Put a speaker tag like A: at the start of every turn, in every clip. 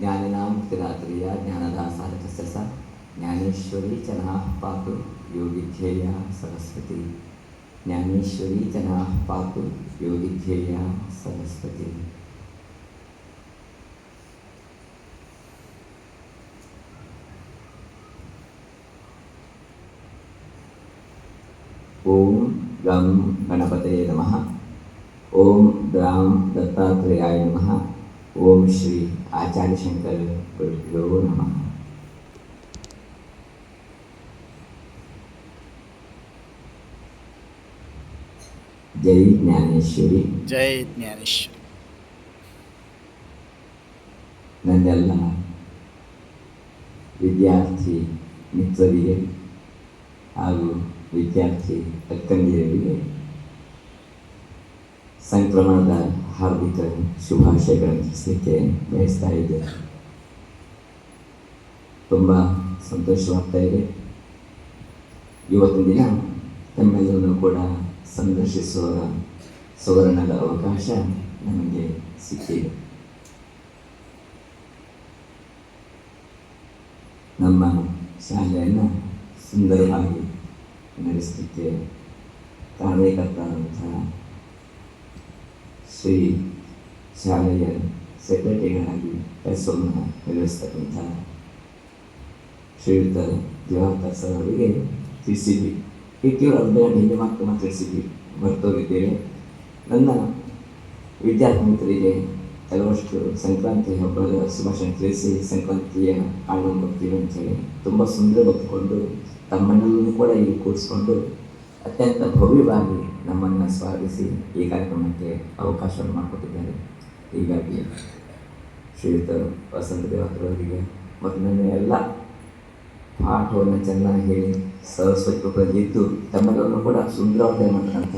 A: ज्ञानिनां कृतात्रिया ज्ञानदासा सा ज्ञानेश्वरी च नाः पातु योगिध्येया सरस्वती। ज्ञानेश्वरी च नाः पातु योगिध्येया सरस्वती। ओम गं गणपते नमः। ॐ ग्राम दत्तात्रेयाय नमः। ಓಂ ಶ್ರೀ ಆಚಾರ್ಯ ಶಂಕರ ಗುರುಭ್ಯೋ ನಮಃ ಜೈ ಜ್ಞಾನೇಶ್ವರಿ
B: ಜೈ ಜ್ಞಾನೇಶ್ವರ
A: ನನ್ನೆಲ್ಲ ವಿದ್ಯಾರ್ಥಿ ಮಿತ್ರರಿಗೆ ಹಾಗೂ ವಿದ್ಯಾರ್ಥಿ ಅಕ್ಕಂದಿಯರಿಗೆ ಸಂಕ್ರಮಣದ ಹಾರ್ದಿಕ ಶುಭಾಶಯಗಳನ್ನು ಬಯಸ್ತಾ ಇದ್ದೇನೆ ತುಂಬ ಸಂತೋಷವಾಗ್ತಾ ಇದೆ. ಇವತ್ತಿನ ದಿನ ತಮ್ಮೆಲ್ಲರನ್ನು ಕೂಡ ಸಂದರ್ಶಿಸುವ ಸುವರ್ಣದ ಅವಕಾಶ ನಮಗೆ ಸಿಕ್ಕಿದೆ. ನಮ್ಮ ಶಾಲೆಯನ್ನು ಸುಂದರವಾಗಿ ನಡೆಸಲಿಕ್ಕೆ ಕಾರಣೀಕರ್ತರಾದಂತಹ ಶ್ರೀ ಶಾಲೆಯ ಸರ್ ಅವರಿಗೆ ಬರ್ತೋಗಿದ್ದೇವೆ ನನ್ನ ವಿದ್ಯಾರ್ಥಿ ಮಿತ್ರರಿಗೆ ಸಂಕ್ರಾಂತಿ ಹಬ್ಬದ ಶುಭಾಶಯ ತಿಳಿಸಿ ಸಂಕ್ರಾಂತಿಯ ಆಡಂಬರ್ತೀವಿ ಬರ್ತೀವಿ ಅಂತೇಳಿ ತುಂಬ ಸುಂದರ ಬದುಕೊಂಡು ತಮ್ಮನಲ್ಲೂ ಕೂಡ ಇಲ್ಲಿ ಕೂರಿಸ್ಕೊಂಡು ಅತ್ಯಂತ ಭವ್ಯವಾಗಿ ನಮ್ಮನ್ನು ಸ್ವಾಗತಿಸಿ ಈ ಕಾರ್ಯಕ್ರಮಕ್ಕೆ ಅವಕಾಶವನ್ನು ಮಾಡಿಕೊಟ್ಟಿದ್ದಾರೆ. ಹೀಗಾಗಿ ಶ್ರೀಯುತ ವಸಂತ ದೇವರವರಿಗೆ ಮತ್ತು ನನ್ನ ಎಲ್ಲ ಪಾಠವನ್ನು ಚೆನ್ನಾಗಿ ಹೇಳಿ ಸರಸ್ವತಿ ಇದ್ದು ತಮ್ಮೆಲ್ಲರನ್ನು ಕೂಡ ಸುಂದರವಾಗಿ ಮಾಡ್ತಕ್ಕಂಥ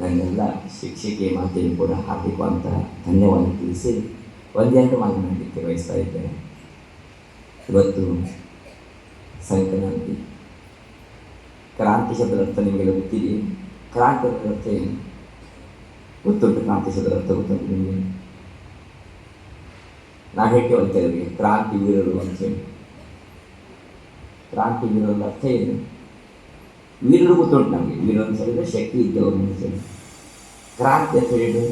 A: ನನ್ನೆಲ್ಲ ಶಿಕ್ಷಕಿ ಮಾತೆಯನ್ನು ಕೂಡ ಹಾರ್ದಿಕವಾದಂಥ ಧನ್ಯವಾದ ತಿಳಿಸಿ ಒಂದೆರಡು ಮಾತನಾಡಲಿಕ್ಕೆ ಬಯಸ್ತಾ ಇದ್ದೇನೆ. ಇವತ್ತು ಸಂಕ್ರಾಂತಿ. ಕ್ರಾಂತಿ ಶಬ್ದದ ಅರ್ಥ ನಿಮಗೆಲ್ಲ ಗೊತ್ತಿದೆ ಕ್ರಾಂತಿ ಶಬ್ದದ ಅರ್ಥ ಏನು ಗೊತ್ತುಂಟು ಕ್ರಾಂತಿ ಶಬ್ದದ ಅರ್ಥ ಗೊತ್ತುಂಟು ನಿಮಗೆ ನಾವು ಹೇಳ್ತೇವೆ ಅಂತ ಹೇಳಿದ್ರೆ ಕ್ರಾಂತಿ ವೀರರು ಅಂತೇಳಿ ಕ್ರಾಂತಿ ವೀರರ ಅರ್ಥ ಏನು ವೀರರು ಗೊತ್ತುಂಟು ನಮಗೆ ವೀರರು ಅಂತ ಹೇಳಿದ್ರೆ ಶಕ್ತಿ ಇದ್ದವರು ಅಂತ ಹೇಳಿ ಕ್ರಾಂತಿ ಅಂತ ಹೇಳಿದ್ರೆ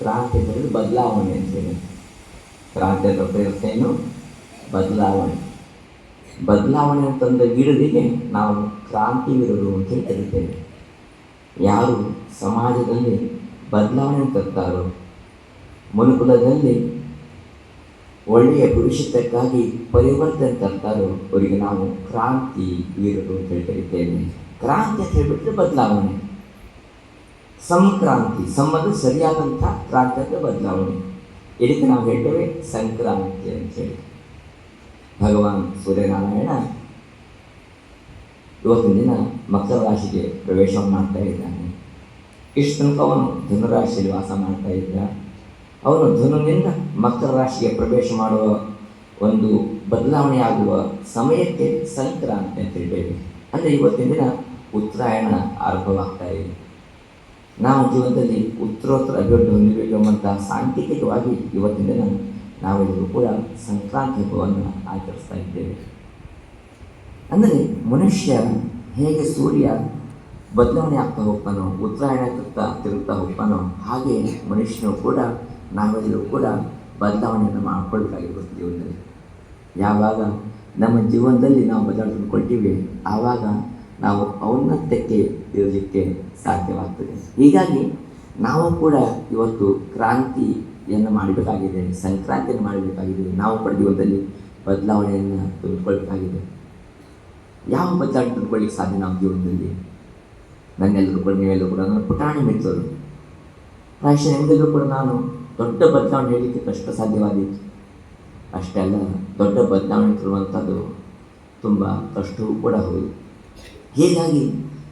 A: ಕ್ರಾಂತಿ ಅಂತ ಹೇಳಿದ್ರೆ ಬದಲಾವಣೆ ಅಂತ ಹೇಳಿ ಕ್ರಾಂತಿ ಅಂತ ಅರ್ಥ ಇರುತ್ತೆ ಏನು ಬದಲಾವಣೆ ಬದಲಾವಣೆ ತಂದ ಗಿಡದಿಗೆ ನಾವು ಕ್ರಾಂತಿ ವೀರರು ಅಂತ ಕರೀತೇವೆ ಯಾರು ಸಮಾಜದಲ್ಲಿ ಬದಲಾವಣೆ ತರ್ತಾರೋ, ಮನುಕುಲದಲ್ಲಿ ಒಳ್ಳೆಯ ಭವಿಷ್ಯಕ್ಕಾಗಿ ಪರಿವರ್ತನೆ ತರ್ತಾರೋ, ಅವರಿಗೆ ನಾವು ಕ್ರಾಂತಿ ವೀರರು ಅಂತ ಹೇಳಿ ಕರಿತೇವೆ ಕ್ರಾಂತಿ ಅಂತ ಹೇಳಿಬಿಟ್ರೆ ಬದಲಾವಣೆ. ಸಂಕ್ರಾಂತಿ, ಸಂಬಂಧ ಸರಿಯಾದಂಥ ಕ್ರಾಂತಿ ಅಂದರೆ ಬದಲಾವಣೆ. ಇದಕ್ಕೆ ನಾವು ಹೇಳ್ತೇವೆ ಸಂಕ್ರಾಂತಿ ಅಂತೇಳಿ ಭಗವಾನ್ ಸೂರ್ಯನಾರಾಯಣ ಇವತ್ತಿನ ದಿನ ಮಕರ ರಾಶಿಗೆ ಪ್ರವೇಶ ಮಾಡ್ತಾ ಇದ್ದಾನೆ. ಇಷ್ಟು ತನಕ ಅವನು ಧನುರಾಶಿಯಲ್ಲಿ ವಾಸ ಮಾಡ್ತಾ ಇದ್ದ. ಅವನು ಧನುನಿಂದ ಮಕರ ರಾಶಿಗೆ ಪ್ರವೇಶ ಮಾಡುವ ಒಂದು ಬದಲಾವಣೆ ಆಗುವ ಸಮಯಕ್ಕೆ ಸಂಕ್ರಾಂತಿ ಅಂತ ಹೇಳ್ಬೇಕು ಅಂದರೆ ಇವತ್ತಿನ ದಿನ ಉತ್ತರಾಯಣ ಆರಂಭವಾಗ್ತಾ ಇದೆ. ನಾವು ಜೀವನದಲ್ಲಿ ಉತ್ತರೋತ್ತರ ಅಭಿವೃದ್ಧಿ ಹೊಂದಿರಬೇಕು ಎಂಬಂತಹ ಸಾಂಕೇತಿಕವಾಗಿ ಇವತ್ತಿನ ದಿನ ನಾವೆಲ್ಲರೂ ಕೂಡ ಸಂಕ್ರಾಂತಿ ಹಬ್ಬವನ್ನು ಆಚರಿಸ್ತಾ ಇದ್ದೇವೆ. ಅಂದರೆ ಮನುಷ್ಯ ಹೇಗೆ ಸೂರ್ಯ ಬದಲಾವಣೆ ಆಗ್ತಾ ಹೋಗ್ತಾನೋ, ಉತ್ತರಾಯಣ ತತ್ತ ತಿರುಗ್ತಾ ಹೋಗ್ತಾನೋ, ಹಾಗೆ ಮನುಷ್ಯನು ಕೂಡ ನಾವೆಲ್ಲರೂ ಕೂಡ ಬದಲಾವಣೆಯನ್ನು ಮಾಡ್ಕೊಳ್ಬೇಕಾಗಿರುತ್ತೆ ಜೀವನದಲ್ಲಿ ಯಾವಾಗ ನಮ್ಮ ಜೀವನದಲ್ಲಿ ನಾವು ಬದಲಾವಣೆ ಆವಾಗ ನಾವು ಔನ್ನತ್ಯಕ್ಕೆ ಇರಲಿಕ್ಕೆ ಸಾಧ್ಯವಾಗ್ತದೆ. ಹೀಗಾಗಿ ನಾವು ಕೂಡ ಇವತ್ತು ಕ್ರಾಂತಿಯನ್ನು ಮಾಡಬೇಕಾಗಿದೆ, ಸಂಕ್ರಾಂತಿಯನ್ನು ಮಾಡಬೇಕಾಗಿದೆ, ನಾವು ಕೂಡ ಜೀವನದಲ್ಲಿ ಬದಲಾವಣೆಯನ್ನು ತೆಗೆದುಕೊಳ್ಬೇಕಾಗಿದೆ ಯಾವ ಬದಲಾವಣೆ ತೆಗೆದುಕೊಳ್ಳಿಕ್ಕೆ ಸಾಧ್ಯ ನಾವು ಜೀವನದಲ್ಲಿ? ನನ್ನೆಲ್ಲರೂ ಕೂಡ, ನೀವೆಲ್ಲರೂ ಕೂಡ ನನ್ನ ಪುಟಾಣಿ ಮಿತ್ರರು. ಪ್ರಾಯಶಃ ಕೂಡ ನಾನು ದೊಡ್ಡ ಬದಲಾವಣೆ ಹೇಳಲಿಕ್ಕೆ ಕಷ್ಟ ಸಾಧ್ಯವಾದೀತು. ಅಷ್ಟೇ ಅಲ್ಲ, ದೊಡ್ಡ ಬದಲಾವಣೆ ತರುವಂಥದ್ದು ತುಂಬ ಕಷ್ಟವೂ ಕೂಡ ಹೌದು. ಹೀಗಾಗಿ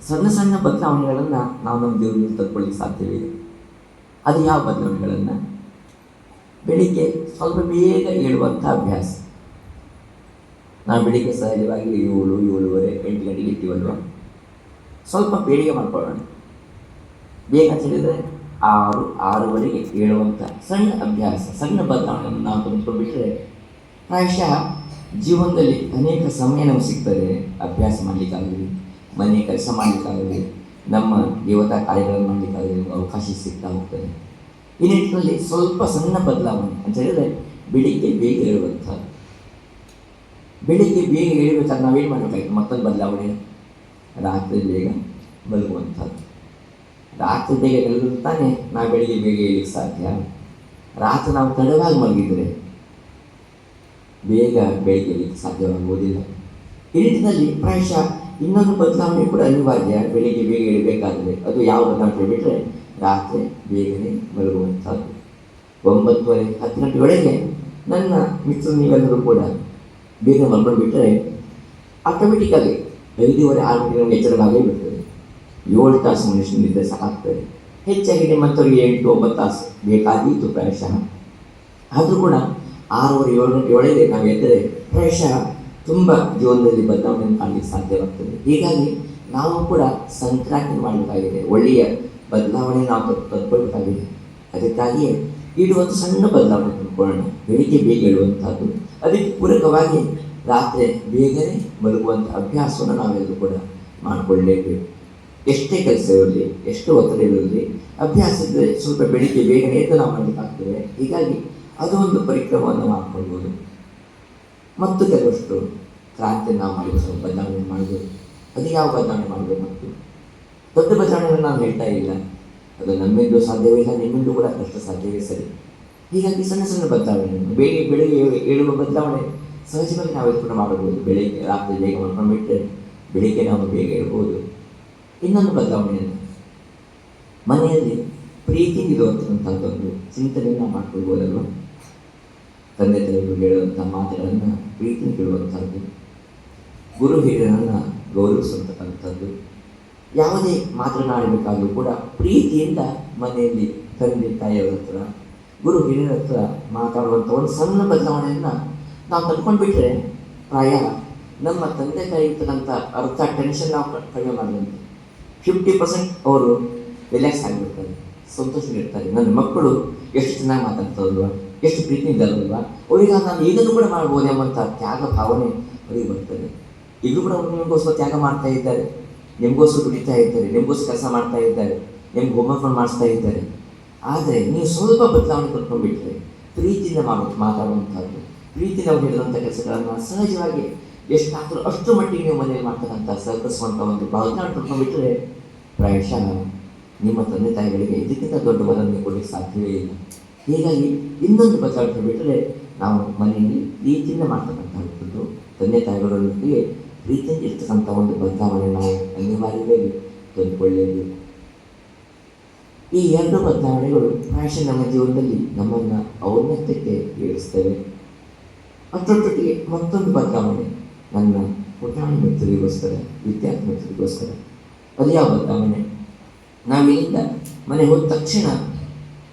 A: ಸಣ್ಣ ಸಣ್ಣ ಬದಲಾವಣೆಗಳನ್ನು ನಾವು ನಮ್ಮ ದೇವರಿಗೆ ತೆಗೆದುಕೊಳ್ಳಿಕ್ಕೆ ಸಾಧ್ಯವಿದೆ ಅದು ಯಾವ ಬದಲಾವಣೆಗಳನ್ನು? ಬೆಳಿಗ್ಗೆ ಸ್ವಲ್ಪ ಬೇಗ ಏಳುವಂಥ ಅಭ್ಯಾಸ. ನಾವು ಬೆಳಿಗ್ಗೆ ಸಹಜವಾಗಿ ಏಳು, ಏಳುವರೆ ಎಂಟು ಗಂಟೆಗೆ ಇರ್ತೀವಲ್ವ ಸ್ವಲ್ಪ ಬೇಡಿಕೆ ಮಾಡ್ಕೊಳ್ಳೋಣ. ಬೇಗ ಚಳಿದರೆ ಆರು, ಆರೂವರೆಗೆ ಏಳುವಂಥ ಸಣ್ಣ ಅಭ್ಯಾಸ, ಸಣ್ಣ ಬದಲಾವಣೆಯನ್ನು ನಾವು ತಂದುಕೊಂಡ್ಬಿಟ್ರೆ ಪ್ರಾಯಶಃ ಜೀವನದಲ್ಲಿ ಅನೇಕ ಸಮಯ ನಮಗೆ ಸಿಗ್ತದೆ ಅಭ್ಯಾಸ ಮಾಡಲಿಕ್ಕಾಗಲಿ ಮನೆ ಕೆಲಸ ಮಾಡಲಿಕ್ಕಾಗಲಿ ನಮ್ಮ ದೇವತಾ ಕಾರ್ಯಗಳನ್ನು ಮಾಡಲಿಕ್ಕಾಗಲಿ ಅವಕಾಶ ಸಿಗ್ತಾ ಹೋಗ್ತದೆ ಈ ನಿಟ್ಟಿನಲ್ಲಿ ಸ್ವಲ್ಪ ಸಣ್ಣ ಬದಲಾವಣೆ ಅಂತ ಹೇಳಿದ್ರೆ ಬೆಳಿಗ್ಗೆ ಬೇಗ ಏಳುವಂಥದ್ದು. ಬೆಳಿಗ್ಗೆ ಬೇಗ ಹೇಳಬೇಕಾದ್ರೆ ನಾವೇನು ಮಾಡಬೇಕಾಯ್ತು ಮತ್ತೊಂದು ಬದಲಾವಣೆ? ರಾತ್ರಿ ಬೇಗ ಮಲಗುವಂಥದ್ದು. ರಾತ್ರಿ ಬೇಗ ತಾನೇ ನಾವು ಬೆಳಿಗ್ಗೆ ಬೇಗ ಏಳಲಿಕ್ಕೆ ಸಾಧ್ಯ. ರಾತ್ರಿ ನಾವು ತಡವಾಗಿ ಮಲಗಿದರೆ ಬೇಗ ಬೆಳಿಗ್ಗೆ ಸಾಧ್ಯವಾಗುವುದಿಲ್ಲ. ಈ ನಿಟ್ಟಿನಲ್ಲಿ ಪ್ರಾಯಶಃ ಇನ್ನೊಂದು ಬದಲಾವಣೆ ಕೂಡ ಅನಿವಾರ್ಯ, ಬೆಳಿಗ್ಗೆ ಬೇಗ ಏಳಬೇಕಾದ್ರೆ ಅದು ಯಾವ ಬದಲಾವಣೆ ಬಿಟ್ಟರೆ ರಾತ್ರಿ ಬೇಗನೆ ಮಲಗುವಂಥದ್ದು. ಒಂಬತ್ತುವರೆ, ಹತ್ತು ಗಂಟೆ ಒಳಗೆ ನನ್ನ ಮಿತ್ರ ನೀವೆಲ್ಲರೂ ಕೂಡ ಬೇಗ ಮಲ್ಕೊಂಡು ಬಿಟ್ಟರೆ ಆಟೋಮೆಟಿಕ್ಕಾಗಿ ಐದೂವರೆ, ಆರು ಗಂಟೆ ನಮಗೆ ಎಚ್ಚರವಾಗೇ ಬಿಡ್ತದೆ ಏಳು ತಾಸು ಮನುಷ್ಯನ ಸಹ ಸಾಕಾಗ್ತದೆ ಹೆಚ್ಚಾಗಿ ನಿಮ್ಮಂಥವ್ರಿಗೆ ಎಂಟು, ಒಂಬತ್ತು ತಾಸು ಬೇಕಾದೀತು ಪ್ರಾಯಶಃ. ಆದರೂ ಕೂಡ ಆರೂವರೆ, ಏಳು ಗಂಟೆ ಒಳಗೆ ನಾವು ಎದ್ದರೆ ಪ್ರಾಯಶಃ ತುಂಬ ಜೀವನದಲ್ಲಿ ಬದಲಾವಣೆ ಕಾಣಲಿಕ್ಕೆ ಸಾಧ್ಯವಾಗ್ತದೆ ಹೀಗಾಗಿ ನಾವು ಕೂಡ ಸಂಕ್ರಾಂತಿ ಮಾಡಬೇಕಾಗಿದೆ. ಒಳ್ಳೆಯ ಬದಲಾವಣೆ ನಾವು ತಂದುಕೊಳ್ಬೇಕಾಗಿದೆ ಅದಕ್ಕಾಗಿಯೇ ಇದು ಒಂದು ಸಣ್ಣ ಬದಲಾವಣೆ ತಂದುಕೊಳ್ಳೋಣ ಬೆಳಿಗ್ಗೆ ಬೇಗ ಹೇಳುವಂಥದ್ದು ಅದಕ್ಕೆ ಪೂರಕವಾಗಿ ರಾತ್ರಿ ಬೇಗನೆ ಮಲಗುವಂಥ ಅಭ್ಯಾಸವನ್ನು ನಾವೆಲ್ಲರೂ ಕೂಡ ಮಾಡಿಕೊಳ್ಳಲೇಬೇಕು ಎಷ್ಟೇ ಕೆಲಸ ಇರಲಿ, ಎಷ್ಟು ಒತ್ತಡ ಇರಲಿ ಅಭ್ಯಾಸ ಇದ್ದರೆ ಸ್ವಲ್ಪ ಬೆಳಿಗ್ಗೆ ಬೇಗನೆ ಎದ್ದು ನಾವು ಮಾಡಲಿಕ್ಕಾಗ್ತದೆ. ಹೀಗಾಗಿ ಅದು ಒಂದು ಪರಿಕ್ರಮವನ್ನು ಮಾಡಿಕೊಳ್ಬೋದು. ಮತ್ತು ಕೆಲವಷ್ಟು ಕ್ರಾಂತಿಯನ್ನು ನಾವು ಮಾಡಬೇಕು ಬದಲಾವಣೆ ಮಾಡಬೇಕು ಅದು ಯಾವ ಬದಲಾವಣೆ ಮಾಡಬೇಕು ಮತ್ತು ದೊಡ್ಡ ಬದಲಾವಣೆಗಳು ನಾವು ಹೇಳ್ತಾ ಇಲ್ಲ. ಅದು ನಮ್ಮಿಂದೂ ಸಾಧ್ಯವೇ ಇಲ್ಲ, ನಿಮ್ಮಿಂದ ಕೂಡ ಕಷ್ಟ ಸಾಧ್ಯವೇ ಸರಿ. ಹೀಗಾಗಿ ಸಣ್ಣ ಸಣ್ಣ ಬದಲಾವಣೆ ಬೆಳಿಗ್ಗೆ ಏಳು- ಏಳುವ ಬದಲಾವಣೆ ಸಹಜವಾಗಿ ನಾವು ಕೂಡ ಮಾಡಬಹುದು. ಬೆಳಿಗ್ಗೆ, ರಾತ್ರಿ ಬೇಗ ಮಲ್ಕೊಂಡ್ಬಿಟ್ರೆ ಬೆಳಿಗ್ಗೆ ನಾವು ಬೇಗ ಇರಬಹುದು ಇನ್ನೊಂದು ಬದಲಾವಣೆಯನ್ನು ಮನೆಯಲ್ಲಿ ಪ್ರೀತಿ ಇರುವಂಥದ್ದೊಂದು ಚಿಂತನೆಯನ್ನು ನಾವು ಮಾಡ್ಕೊಳ್ಬೋದಲ್ವ? ತಂದೆ ತಾಯಿಗಳು ಹೇಳುವಂಥ ಮಾತುಗಳನ್ನು ಪ್ರೀತಿ ಕೇಳುವಂಥದ್ದು ಗುರು ಹಿರಿಯರನ್ನು ಗೌರವಿಸುವಂತಕ್ಕಂಥದ್ದು, ಯಾವುದೇ ಮಾತನಾಡಬೇಕಾದರೂ ಕೂಡ ಪ್ರೀತಿಯಿಂದ ಮನೆಯಲ್ಲಿ ತಂದೆ ತಾಯಿಯವರ ಹತ್ರ, ಗುರು ಹಿರಿಯರ ಹತ್ರ ಮಾತಾಡುವಂಥ ಒಂದು ಸಣ್ಣ ಬದಲಾವಣೆಯನ್ನು ನಾವು ತಂದ್ಕೊಂಡು ಬಿಟ್ಟರೆ ಪ್ರಾಯ ನಮ್ಮ ತಂದೆ ತಾಯಿ ಇರ್ತಕ್ಕಂಥ ಅರ್ಥ ಟೆನ್ಷನ್ ನಾವು ಕಡಿಮೆ ಮಾಡಿದಂತೆ ಫಿಫ್ಟಿ ಪರ್ಸೆಂಟ್ ಅವರು ರಿಲ್ಯಾಕ್ಸ್ ಆಗಿಬಿಡ್ತಾರೆ, ಸಂತೋಷವಾಗಿರ್ತಾರೆ. ನನ್ನ ಮಕ್ಕಳು ಎಷ್ಟು ಚೆನ್ನಾಗಿ ಮಾತಾಡ್ತಾರಲ್ವ? ಎಷ್ಟು ಪ್ರೀತಿ ಅಲ್ವಾ? ಅವರಿಗೆ ನಾನು ಇದನ್ನು ಕೂಡ ಮಾಡ್ಬೋದು ಎಂಬಂಥ ತ್ಯಾಗ ಭಾವನೆ ಅವರಿಗೆ ಬರ್ತದೆ. ಈಗಲೂ ಕೂಡ ಅವರು ನಿಮಗೋಸ್ಕರ ತ್ಯಾಗ ಮಾಡ್ತಾ ಇದ್ದಾರೆ. ನಿಮಗೋಸ್ಕರ ದುಡಿತಾ ಇದ್ದಾರೆ. ನಿಮಗೋಸ್ಕರ ಕೆಲಸ ಮಾಡ್ತಾ ಇದ್ದಾರೆ. ನಿಮ್ಗೆ ಹೋಮ್ವರ್ಕ್ ಮಾಡಿಸ್ತಾ ಇದ್ದಾರೆ. ಆದರೆ ನೀವು ಸ್ವಲ್ಪ ಬದಲಾವಣೆ ಕರ್ಕೊಂಡ್ಬಿಟ್ರೆ ಪ್ರೀತಿಯಿಂದ ಮಾಡೋ ಮಾತಾಡುವಂಥದ್ದು, ಪ್ರೀತಿಯಿಂದ ಅವ್ರು ಹೇಳಿದಂಥ ಕೆಲಸಗಳನ್ನು ಸಹಜವಾಗಿ ಎಷ್ಟಾದರೂ ಅಷ್ಟು ಮಟ್ಟಿಗೆ ನೀವು ಮನೆಯಲ್ಲಿ ಮಾಡ್ತಕ್ಕಂಥ ಸಹಕರಿಸುವಂಥ ಒಂದು ಬದಲಾವಣೆ ಕರ್ಕೊಂಡ್ಬಿಟ್ರೆ ಪ್ರಾಯಶಃ ನಿಮ್ಮ ತಂದೆ ತಾಯಿಗಳಿಗೆ ಇದಕ್ಕಿಂತ ದೊಡ್ಡ ಬದಲಾವಣೆ ಕೊಡಲಿಕ್ಕೆ ಸಾಧ್ಯವೇ ಇಲ್ಲ. ಹೀಗಾಗಿ ಇನ್ನೊಂದು ಬದಲಾವಣೆ ಬಿಟ್ಟರೆ ನಾವು ಮನೆಯಲ್ಲಿ ಪ್ರೀತಿಯಿಂದ ಮಾಡ್ತಕ್ಕಂಥದ್ದು ತಂದೆ ತಾಯಿಗಳೊಂದಿಗೆ ಪ್ರೀತಿಯಿಂದ ಇರ್ತಕ್ಕಂಥ ಒಂದು ಬದಲಾವಣೆ ನಾವು ಅನಿವಾರ್ಯವಾಗಿ ತಂದುಕೊಳ್ಳಲೇಬೇಕು ಈ ಎರಡು ಬದಲಾವಣೆಗಳು ಫ್ಯಾಷನ್ ನಮ್ಮ ಜೀವನದಲ್ಲಿ ನಮ್ಮನ್ನು ಔನ್ನತ್ಯಕ್ಕೆ ಏರಿಸ್ತವೆ. ಅಷ್ಟೊಟ್ಟೊಟ್ಟಿಗೆ ಮತ್ತೊಂದು ಬದಲಾವಣೆ ನನ್ನ ಪುಟಾಣಿ ಮಿತ್ರರಿಗೋಸ್ಕರ ವಿದ್ಯಾರ್ಥಿ ಮಿತ್ರರಿಗೋಸ್ಕರ ಅದು ಯಾವ ಬದಲಾವಣೆ? ನಾವಿಲ್ಲಿಂದ ಮನೆ ಹೋದ ತಕ್ಷಣ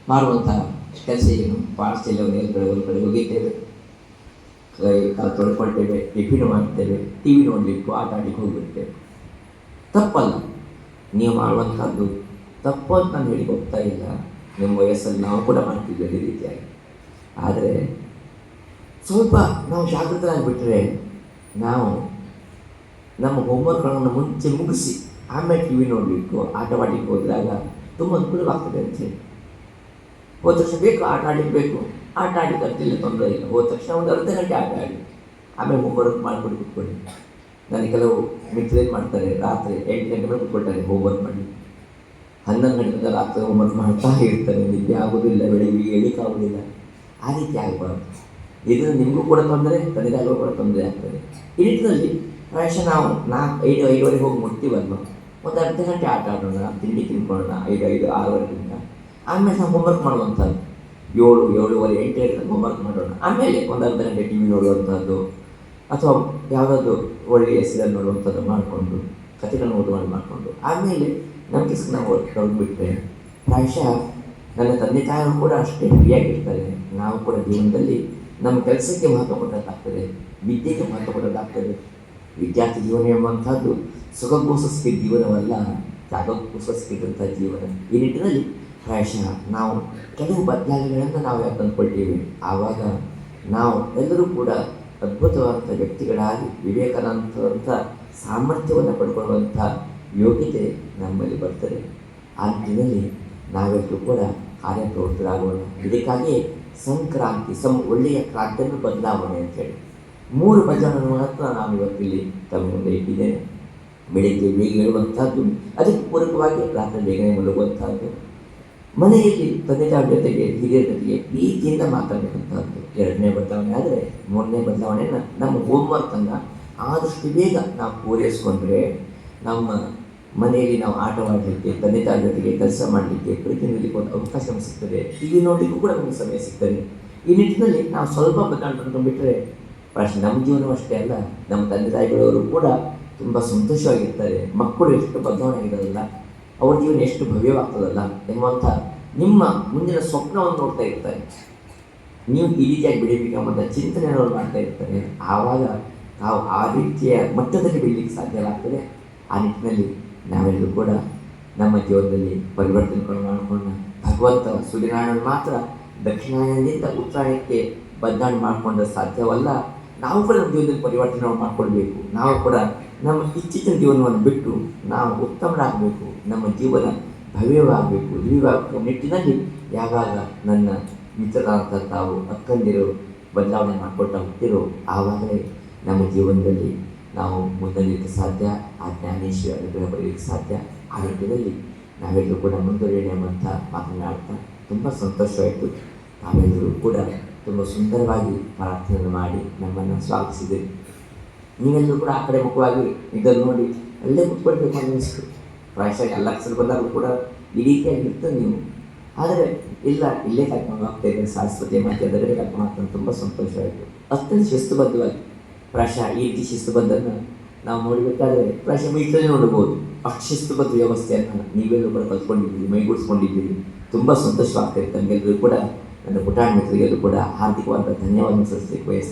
A: ಮಾಡುವಂತಹ ಕೆಲಸ ಏನು ಪಾಠಶಾಲೆ ಒಂದು ಕಡೆ ಒಂದು ಕಡೆ ಹೋಗಿದ್ದೇವೆ. ಕೈ ಕಾಲು ತೊಳ್ಕೊಳ್ತೇವೆ ಟಿಫಿನ್ ಮಾಡ್ತೇವೆ ಟಿ ವಿ ನೋಡಲಿಕ್ಕೂ ಆಟ ಆಡಲಿಕ್ಕೆ ಹೋಗಿಬಿಡ್ತೇವೆ ತಪ್ಪಲ್ಲ. ನೀವು ಮಾಡುವಂಥದ್ದು ತಪ್ಪು ಅಂತ ನಾನು ಹೇಳಿ ಹೋಗ್ತಾ ಇಲ್ಲ. ನಿಮ್ಮ ವಯಸ್ಸಲ್ಲಿ ನಾವು ಕೂಡ ಮಾಡ್ತಿದ್ವಿ ಅದೇ ರೀತಿಯಾಗಿ. ಆದರೆ ಸ್ವಲ್ಪ ನಾವು ಜಾಗೃತರಾಗಿಬಿಟ್ರೆ ನಾವು ನಮ್ಮ ಹೋಮ್ವರ್ಕ್ಗಳನ್ನು ಮುಂಚೆ ಮುಗಿಸಿ ಆಮೇಲೆ ಟಿ ವಿ ನೋಡಲಿಕ್ಕೂ ಆಟವಾಡಲಿಕ್ಕೆ ಹೋದಾಗ ತುಂಬ ಅನುಕೂಲವಾಗ್ತದೆ ಅಂತ ಹೇಳಿ. ಹೋದ ತಕ್ಷಣ ಬೇಕು, ಆಟ ಆಡಲಿಕ್ಕೆ ಆಟ ಆಡಿ ಅಂತಿಲ್ಲ ತೊಂದರೆ ಇಲ್ಲ. ಹೋದ ತಕ್ಷಣ ಒಂದು ಅರ್ಧ ಗಂಟೆ ಆಟ ಆಡಿ ಆಮೇಲೆ ಹೋಮ್ವರ್ಕ್ ಮಾಡ್ಕೊಂಡು ಕೂತ್ಕೊಳ್ಳಿ. ನನಗೆ ಕೆಲವು ಮಿತ್ರ ಏನು ಮಾಡ್ತಾರೆ, ರಾತ್ರಿ ಎಂಟು ಗಂಟೆ ಮೇಲೆ ಕೂತ್ಕೊಳ್ತಾರೆ ಹೋಮ್ವರ್ಕ್ ಮಾಡಿ ಹನ್ನೊಂದು ಗಂಟೆಯಿಂದ ರಾತ್ರಿ ಹೋಮ್ವರ್ಕ್ ಮಾಡ್ತಾ ಇರ್ತಾರೆ. ನಿದ್ದೆ ಆಗೋದಿಲ್ಲ, ಬೆಳಿಗ್ಗೆ ಏಳಿಕ್ಕೆ ಆಗೋದಿಲ್ಲ. ಆ ರೀತಿ ಆಗಬಾರ್ದು. ಇದು ನಿಮಗೂ ಕೂಡ ತೊಂದರೆ ತಂದೆಗೂ ಕೂಡ ತೊಂದರೆ ಆಗ್ತದೆ. ಈ ನಿಟ್ಟಿನಲ್ಲಿ ಪ್ರಾಯಶಃ ನಾವು ನಾಲ್ಕು, ಐದು, ಐದುವರೆಗೆ ಹೋಗಿ ಮುಟ್ತೀವಲ್ವ? ಒಂದು ಅರ್ಧ ಗಂಟೆ ಆಟ ಆಡೋಣ, ತಿಂಡಿ ತಿನ್ಕೊಳ್ಳೋಣ, ಐದು ಐದು, ಆರೂವರೆಗಿಂತ. ಆಮೇಲೆ ನಾವು ಹೋಮ್ವರ್ಕ್ ಮಾಡುವಂಥದ್ದು. ಏಳು, ಏಳುವರೆ, ಎಂಟು ಗಂಟೆ ಹೋಮ್ವರ್ಕ್ ಮಾಡೋಣ. ಆಮೇಲೆ ಒಂದು ಅರ್ಧ ಗಂಟೆ ಟಿ ವಿ ನೋಡುವಂಥದ್ದು, ಅಥವಾ ಯಾವುದಾದ್ರು ಒಳ್ಳೆಯ ಸೀರಿಯಲ್ ನೋಡುವಂಥದ್ದು ಮಾಡಿಕೊಂಡು, ಕಥೆಗಳನ್ನು ಓದುವಂಥ ಮಾಡಿಕೊಂಡು. ಆಮೇಲೆ ನಮ್ಮ ಕೆಲಸಕ್ಕೆ ನಾವು ಹೊರಟ್ಬಿಟ್ರೆ ಪ್ರಾಯಶಃ ನನ್ನ ತಂದೆ ತಾಯಿ ಕೂಡ ಅಷ್ಟೇ ಫ್ರೀಯಾಗಿರ್ತಾರೆ ನಾವು ಕೂಡ ಜೀವನದಲ್ಲಿ ನಮ್ಮ ಕೆಲಸಕ್ಕೆ ಮಹತ್ವ ಕೊಟ್ಟದ್ದಾಗ್ತದೆ ವಿದ್ಯೆಗೆ ಮಹತ್ವ ಕೊಟ್ಟದ್ದಾಗ್ತದೆ ವಿದ್ಯಾರ್ಥಿ ಜೀವನ ಎಂಬಂಥದ್ದು ಸಿಕ್ಕಿದ ಜೀವನವಲ್ಲ ಸಿಕ್ಕಿದಂಥ ಜೀವನ. ಈ ನಿಟ್ಟಿನಲ್ಲಿ ಪ್ರಾಯಶಃ ನಾವು ಕೆಲವು ಬದಲಾವಣೆಗಳನ್ನು ನಾವು ತಂದುಕೊಳ್ತೀವಿ ಆವಾಗ ನಾವು ಎಲ್ಲರೂ ಕೂಡ ಅದ್ಭುತವಾದಂಥ ವ್ಯಕ್ತಿಗಳಾಗಿ ವಿವೇಕಾನಂದಂಥ ಸಾಮರ್ಥ್ಯವನ್ನು ಪಡ್ಕೊಳ್ಳುವಂಥ ಯೋಗ್ಯತೆ ನಮ್ಮಲ್ಲಿ ಬರ್ತದೆ. ಆ ದಿನದಲ್ಲಿ ನಾವೆಲ್ಲರೂ ಕೂಡ ಕಾರ್ಯಪ್ರವೃತ್ತರಾಗೋಣ. ಇದಕ್ಕಾಗಿ ಸಂಕ್ರಾಂತಿ, ಸಂ ಒಳ್ಳೆಯ ಕ್ರಾಂತಿಯನ್ನು ಬದಲಾವಣೆ ಅಂತೇಳಿ ಮೂರು ಬದಲಾವಣೆ ಮಾತ್ರ ನಾನು ಇವತ್ತಿಲ್ಲಿ ತಮ್ಮ ಮುಂದೆ ಇಟ್ಟಿದ್ದೇನೆ. ಬೆಳಿಗ್ಗೆ ಬೇಗ ಹೇಳುವಂಥದ್ದು ಅದಕ್ಕೆ ಪೂರಕವಾಗಿ ರಾತ್ರಿ ಬೇಗನೆ ಮಲಗುವಂಥದ್ದು. ಮನೆಯಲ್ಲಿ ತಂದೆ ತಾಯಿ ಜೊತೆಗೆ ಹಿರಿಯರ ಜೊತೆಗೆ ಪ್ರೀತಿಯಿಂದ ಮಾತಾಡಬೇಕಂತಹದ್ದು ಎರಡನೇ ಬದಲಾವಣೆ. ಆದರೆ ಮೂರನೇ ಬದಲಾವಣೆನ ನಮ್ಮ ಹೋಮ್ವರ್ಕನ್ನು ಆದಷ್ಟು ಬೇಗ ನಾವು ಪೂರೈಸ್ಕೊಂಡ್ರೆ ನಮ್ಮ ಮನೆಯಲ್ಲಿ ನಾವು ಆಟವಾಡಲಿಕ್ಕೆ ತಂದೆ ತಾಯಿ ಜೊತೆಗೆ ಕೆಲಸ ಮಾಡಲಿಕ್ಕೆ ಪ್ರೀತಿ ನೀಡಲಿಕ್ಕೆ ಒಂದು ಅವಕಾಶ ಸಿಗ್ತದೆ. ಟಿ ವಿ ನೋಡಲಿಕ್ಕೂ ಕೂಡ ನಮಗೆ ಸಮಯ ಸಿಗ್ತದೆ. ಈ ನಿಟ್ಟಿನಲ್ಲಿ ನಾವು ಸ್ವಲ್ಪ ಬದಲಾವಣೆ ಬಿಟ್ಟರೆ ಪ್ರಶ್ನೆ, ನಮ್ಮ ಜೀವನವೂ ಅಷ್ಟೇ ಅಲ್ಲ, ನಮ್ಮ ತಂದೆ ತಾಯಿಗಳವರು ಕೂಡ ತುಂಬ ಸಂತೋಷವಾಗಿರ್ತಾರೆ. ಮಕ್ಕಳು ಎಷ್ಟು ಬದಲಾವಣೆ ಆಗಿರೋದಿಲ್ಲ ಅವ್ರ ಜೀವನ ಎಷ್ಟು ಭವ್ಯವಾಗ್ತದಲ್ಲ ಎನ್ನುವಂಥ ನಿಮ್ಮ ಮುಂದಿನ ಸ್ವಪ್ನವನ್ನು ನೋಡ್ತಾ ಇರ್ತಾರೆ. ನೀವು ಈ ರೀತಿಯಾಗಿ ಬೆಳಿಬೇಕೆಂಬಂಥ ಚಿಂತನೆಯನ್ನು ಮಾಡ್ತಾ ಇರ್ತಾರೆ. ಆವಾಗ ನಾವು ಆ ರೀತಿಯ ಮಟ್ಟದಲ್ಲಿ ಬೆಳೀಲಿಕ್ಕೆ ಸಾಧ್ಯವಾಗ್ತದೆ ಆ ನಿಟ್ಟಿನಲ್ಲಿ ನಾವೆಲ್ಲರೂ ಕೂಡ ನಮ್ಮ ಜೀವನದಲ್ಲಿ ಪರಿವರ್ತನೆಗಳು ಮಾಡಿಕೊಂಡು ಭಗವಂತ ಸೂರ್ಯನಾರಾಯಣ ಮಾತ್ರ ದಕ್ಷಿಣಾಯನದಿಂದ ಉತ್ತರಾಯಣಕ್ಕೆ ಬದಲಾವಣೆ ಮಾಡಿಕೊಂಡ್ರೆ ಸಾಧ್ಯವಲ್ಲ. ನಾವು ಕೂಡ ನಮ್ಮ ಜೀವನದಲ್ಲಿ ಪರಿವರ್ತನೆ ಮಾಡಿಕೊಳ್ಬೇಕು ನಾವು ಕೂಡ ನಮ್ಮ ಇಚ್ಛಿತ ಜೀವನವನ್ನು ಬಿಟ್ಟು ನಾವು ಉತ್ತಮರಾಗಬೇಕು. ನಮ್ಮ ಜೀವನ ಭವ್ಯವಾಗಬೇಕು ದಿವ್ಯವಾಗಬೇಕು ನಿಟ್ಟಿನಲ್ಲಿ ಯಾವಾಗ ನನ್ನ ಮಿತ್ರರಾದಂಥ ತಾವು ಅಕ್ಕಂದಿರು ಬದಲಾವಣೆ ಮಾಡಿಕೊಟ್ಟ ಹೋಗ್ತಿರೋ, ಆವಾಗಲೇ ನಮ್ಮ ಜೀವನದಲ್ಲಿ ನಾವು ಮುಂದಲಿಕ್ಕೆ ಸಾಧ್ಯ, ಆ ಜ್ಞಾನೇಶ್ವರ ಅನುಗ್ರಹ ಪಡೆಯಲಿಕ್ಕೆ ಸಾಧ್ಯ. ಆ ನಿಟ್ಟಿನಲ್ಲಿ ನಾವೆಲ್ಲರೂ ಕೂಡ ಮುಂದುವರಿಯೋಣ ಎಂಬಂತ ಮಾತನಾಡ್ತಾ ತುಂಬ ಸಂತೋಷವಾಯಿತು. ತಾವೆಲ್ಲರೂ ಕೂಡ ತುಂಬ ಸುಂದರವಾಗಿ ಪ್ರಾರ್ಥನೆ ಮಾಡಿ ನಮ್ಮನ್ನು ಸ್ವಾಗತಿಸಿದ್ದೀರಿ. ನೀವೆಲ್ಲರೂ ಕೂಡ ಆ ಕಡೆ ಮುಖವಾಗಿ ಇದನ್ನು ನೋಡಿ ಅಲ್ಲೇ ಕುತ್ಕೊಳ್ಬೇಕು ಅನ್ನಿಸ್ತು. ಪ್ರಾಯಶಃ ಎಲ್ಲ ಹೆಸರು ಬಂದಾಗಲೂ ಕೂಡ ಈ ರೀತಿಯಾಗಿ ಇರ್ತದೆ ನೀವು. ಆದರೆ ಇಲ್ಲ, ಇಲ್ಲೇ ಕರ್ಕೊಂಡು ಹೋಗ್ತಾ ಇದ್ದಾರೆ, ಸರಸ್ವತಿ ಮತ್ತೆ ಅದರಲ್ಲಿ ಕರ್ಕೊಂಡು ಹೋಗ್ತಾನೆ ತುಂಬ ಸಂತೋಷವಾಯಿತು. ಅತ್ಯಂತ ಶಿಸ್ತುಬದ್ಧವಾಗಿ ಪ್ರಾಯಶಃ ಈ ರೀತಿ ಶಿಸ್ತುಬದ್ಧನ ನಾವು ನೋಡಬೇಕಾದ್ರೆ ಪ್ರಾಯಶಃ ಮೀಟಲ್ಲಿ ನೋಡಬಹುದು ಅಷ್ಟು ಶಿಸ್ತುಬದ್ಧ ವ್ಯವಸ್ಥೆಯನ್ನು ನೀವೆಲ್ಲರೂ ಕೂಡ ಕಲ್ತ್ಕೊಂಡಿದ್ದೀರಿ ಮೈಗೂಡಿಸ್ಕೊಂಡಿದ್ದೀರಿ. ತುಂಬ ಸಂತೋಷವಾಗ್ತಾ ಇತ್ತು. ನಮಗೆಲ್ಲರೂ ಕೂಡ, ನನ್ನ ಪುಟಾಣಿ ಮಿತ್ರರಿಗೆಲ್ಲರೂ ಕೂಡ ಹಾರ್ದಿಕವಾದ ಧನ್ಯವಾದ ಸಲ್ಲಿಸಲಿಕ್ಕೆ ಬಯಸ್ತೀನಿ